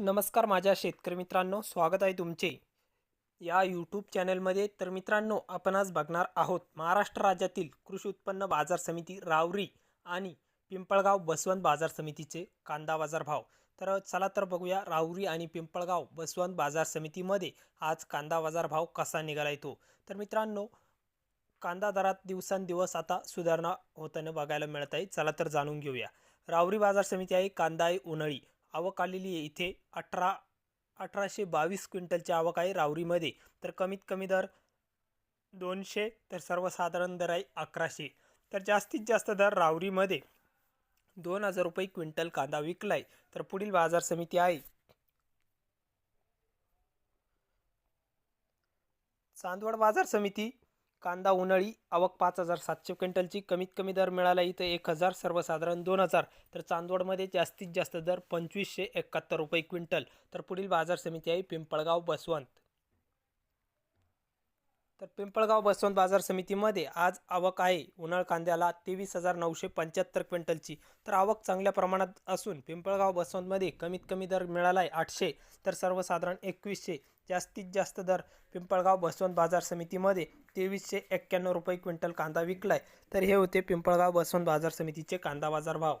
नमस्कार माझ्या शेतकरी मित्रांनो स्वागत आहे तुमचे. या यूट्यूब चॅनलमध्ये तर मित्रांनो आपण आज बघणार आहोत महाराष्ट्र राज्यातील कृषी उत्पन्न बाजार समिती रावरी आणि पिंपळगाव बसवंत बाजार समितीचे कांदा बाजार भाव. तर चला तर बघूया रावरी आणि पिंपळगाव बसवंत बाजार समितीमध्ये आज कांदा बाजार भाव कसा निघाला येतो तर मित्रांनो कांदा दरात दिवसांदिवस आता सुधारणा होताना बघायला मिळत आहे. चला तर जाणून घेऊया. रावरी बाजार समिती आहे कांदा आहे उन्हाळी. आवक आलेली आहे. इथे अठरा अठराशे बावीस क्विंटलची आवक आहे रावरीमध्ये तर कमीत कमी दर दोनशे तर सर्वसाधारण दर आहे अकराशे. तर जास्तीत जास्त दर रावरीमध्ये दोन हजार रुपये क्विंटल कांदा विकलाय. तर पुढील बाजार समिती आहे. चांदवड बाजार समिती कांदा उन्हाळी आवक पाच हजार सातशे क्विंटलची. कमीत कमी दर मिळाला इथं एक हजार सर्वसाधारण दोन हजार. तर चांदवडमध्ये जास्तीत जास्त दर पंचवीसशे एकाहत्तर रुपये क्विंटल. तर पुढील बाजार समिती आहे पिंपळगाव बसवंत. तर पिंपळगाव बसवंत बाजार समितीमध्ये आज आवक आहे. उन्हाळ कांद्याला तेवीस हजार नऊशे पंच्याहत्तर क्विंटलची. तर आवक चांगल्या प्रमाणात असून पिंपळगाव बसवंतमध्ये कमीत कमी दर मिळाला आहे आठशे तर सर्वसाधारण एकवीसशे. जास्तीत जास्त दर पिंपळगाव बसवंत बाजार समितीमध्ये तेवीसशे एक्क्याण्णव रुपये क्विंटल कांदा विकलाय. तर हे होते पिंपळगाव बसवंत बाजार समितीचे कांदा बाजार भाव.